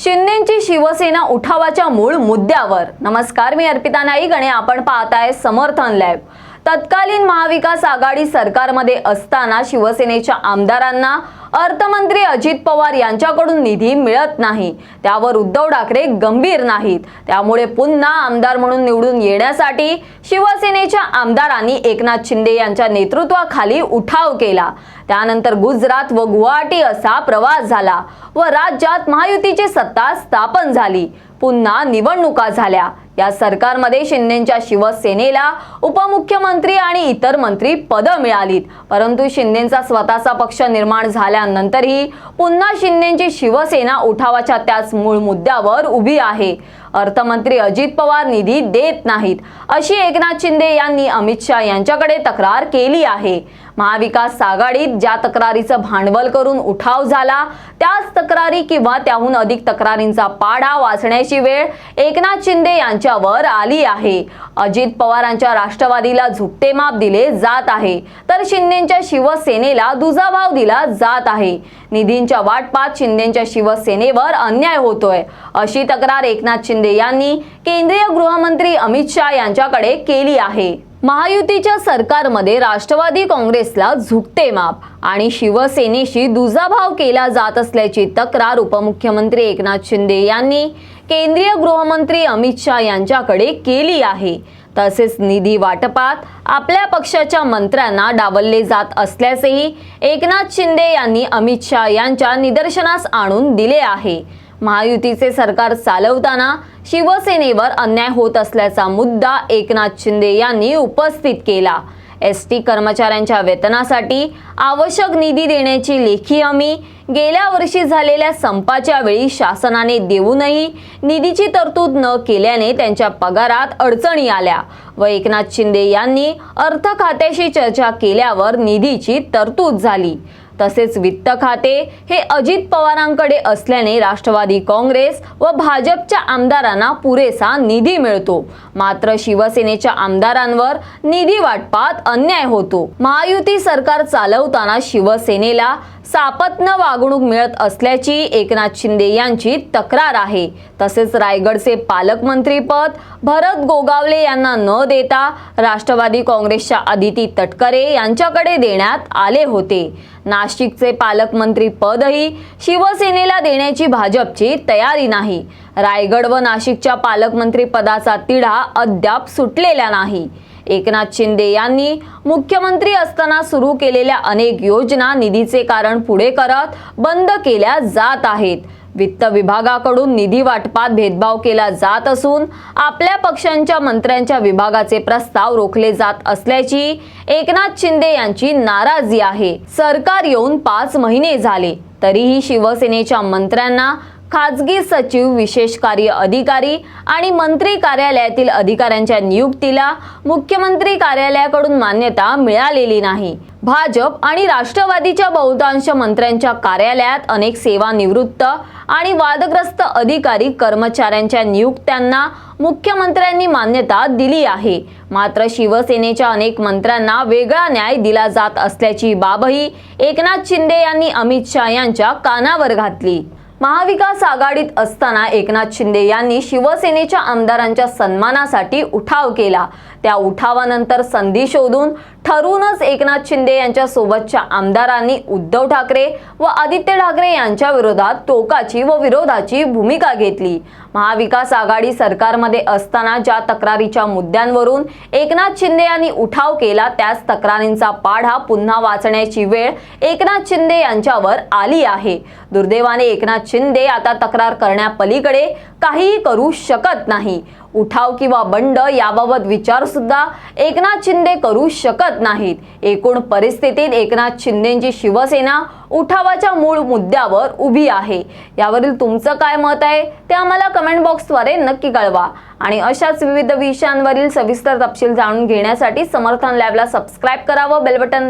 शिंदेची शिवसेना उठावाच्या मूळ मुद्द्यावर. नमस्कार मी अर्पिता नाईक आणि आपण पाहताय समर्थन लॅब. तत्कालीन महाविकास आघाडी सरकारमध्ये असताना शिवसेनेच्या आमदारांना अर्थमंत्री अजित पवार यांच्याकडून निधी मिळत नाही. त्यावर उद्धव ठाकरे गंभीर नाहीत. त्यामुळे पुन्हा आमदार म्हणून निवडून येण्यासाठी शिवसेनेच्या आमदारांनी एकनाथ शिंदे यांच्या नेतृत्वाखाली उठाव केला. त्यानंतर गुजरात व गुवाहाटी असा प्रवास झाला व राज्यात महायुतीची सत्ता स्थापन झाली. पुन्हा निवडणुका झाल्या. या सरकारमध्ये शिंदेच्या शिवसेनेला उपमुख्यमंत्री आणि इतर मंत्री पदं मिळालीत. परंतु शिंदेचा स्वतःचा पक्ष निर्माण झाला झाल्यानंतरही पुन्हा शिंदेची शिवसेना उठावाच्या त्याच मूळ मुद्द्यावर उभी आहे. अर्थमंत्री अजित पवार निधी देत नाहीत. अशी एकनाथ शिंदे यांनी अमित शहा यांच्याकडे तक्रार केली आहे. महाविकास आघाडीत ज्या तक्रारीचं भांडवल करून उठाव झाला त्याच तक्रारी किंवा त्याहून अधिक तक्रारींचा पाढा वाचण्याची वेळ एकनाथ शिंदे यांच्यावर आली आहे. अजित पवारांच्या राष्ट्रवादीला झुकते माप दिले जात आहे तर शिंदेच्या शिवसेनेला दुजाभाव दिला जात आहे. निधींच्या वाटपात शिंदेच्या शिवसेनेवर अन्याय होतोय अशी तक्रार एकनाथ शिंदे यांनी केंद्रीय गृहमंत्री अमित शहा यांच्याकडे केली आहे. महायुतीच्या सरकारमध्ये राष्ट्रवादी काँग्रेसला झुकते माप आणि शिवसेनेशी दुजाभाव केला जात असल्याची तक्रार उपमुख्यमंत्री एकनाथ शिंदे यांनी केंद्रीय गृहमंत्री अमित शहा यांच्याकडे केली आहे. तसेच निधी वाटपात आपल्या पक्षाच्या मंत्र्यांना डावलले जात असल्याचेही एकनाथ शिंदे यांनी अमित शहा यांच्या निदर्शनास आणून दिले आहे. महायुतीचे सरकार चालवताना शिवसेनेवर अन्याय होत असल्याचा मुद्दा एकनाथ शिंदे यांनी उपस्थित केला. एस टी कर्मचाऱ्यांच्या वेतनासाठी आवश्यक निधी देण्याची लेखी हमी गेल्या वर्षी झालेल्या संपाच्या वेळी शासनाने देऊनही निधीची तरतूद न केल्याने त्यांच्या पगारात अडचणी आल्या व एकनाथ शिंदे यांनी अर्थ खात्याशी चर्चा केल्यावर निधीची तरतूद झाली. तसेच वित्त खाते हे अजित पवारांकडे असल्याने राष्ट्रवादी काँग्रेस व भाजपच्या आमदारांना पुरेसा निधी मिळतो. मात्र शिवसेनेच्या आमदारांवर निधी वाटपात अन्याय होतो. महायुती सरकार चालवताना शिवसेनेला सापत्न वागणूक मिळत असल्याची एकनाथ शिंदे यांची तक्रार आहे. तसेच रायगडचे पालकमंत्रीपद भरत गोगावले यांना न देता राष्ट्रवादी काँग्रेसच्या आदिती तटकरे यांच्याकडे देण्यात आले होते. नाशिकचे पालकमंत्री पदही शिवसेनेला देण्याची भाजपची तयारी नाही. रायगड व नाशिकच्या पालकमंत्री पदाचा तिढा अद्याप सुटलेला नाही. एकनाथ शिंदे यांनी मुख्यमंत्री असताना सुरू केलेल्या अनेक योजना निधीचे कारण पुढे करत बंद केल्या जात आहेत. वित्त विभागाकडून निधी वाटपात भेदभाव केला जात असून आपल्या पक्षांच्या मंत्र्यांच्या विभागाचे प्रस्ताव रोखले जात असल्याची एकनाथ शिंदे यांची नाराजी आहे. सरकार येऊन पाच महिने झाले तरीही शिवसेनेच्या मंत्र्यांना खाजगी सचिव विशेष कार्य अधिकारी आणि मंत्री कार्यालयातील अधिकाऱ्यांच्या नियुक्तीला मुख्यमंत्री कार्यालयाकडून मान्यता मिळालेली नाही. भाजप आणि राष्ट्रवादीच्या बहुतांश मंत्र्यांच्या कार्यालयात अनेक सेवानिवृत्त आणि वादग्रस्त अधिकारी कर्मचाऱ्यांच्या नियुक्त्यांना मुख्यमंत्र्यांनी मान्यता दिली आहे. मात्र शिवसेनेच्या अनेक मंत्र्यांना वेगळा न्याय दिला जात असल्याची बाबही एकनाथ शिंदे यांनी अमित शहा यांच्या कानावर घातली. महाविकास आघाडीत असताना एकनाथ शिंदे यांनी शिवसेनेच्या आमदारांच्या सन्मानासाठी उठाव केला. त्या उठावानंतर संधी शोधून ठरूनच एकनाथ शिंदे यांच्या सोबतच्या आमदारांनी उद्धव ठाकरे व आदित्य ठाकरे यांच्या विरोधात टोकाची व विरोधाची भूमिका घेतली. महाविकास आघाडी सरकारमध्ये असताना ज्या तक्रारीच्या मुद्द्यांवरून एकनाथ शिंदे यांनी उठाव केला त्याच तक्रारींचा पाढा पुन्हा वाचण्याची वेळ एकनाथ शिंदे यांच्यावर आली आहे. दुर्दैवाने एकनाथ शिंदे आता तक्रार करण्यापलीकडे काहीही करू शकत नाही. उठाव किंवा बंड याबाबत विचार सुद्धा एकनाथ शिंदे करू शकत नाहीत. एकूण परिस्थितीत एकनाथ शिंदेची शिवसेना उठावाच्या मूळ मुद्द्यावर उभी आहे. यावरील तुमचं काय मत आहे ते आम्हाला कमेंट बॉक्सद्वारे नक्की कळवा. आणि अशाच विविध विषयांवरील सविस्तर तपशील जाणून घेण्यासाठी समर्थन लॅबला सबस्क्राईब करा व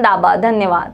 दाबा. धन्यवाद.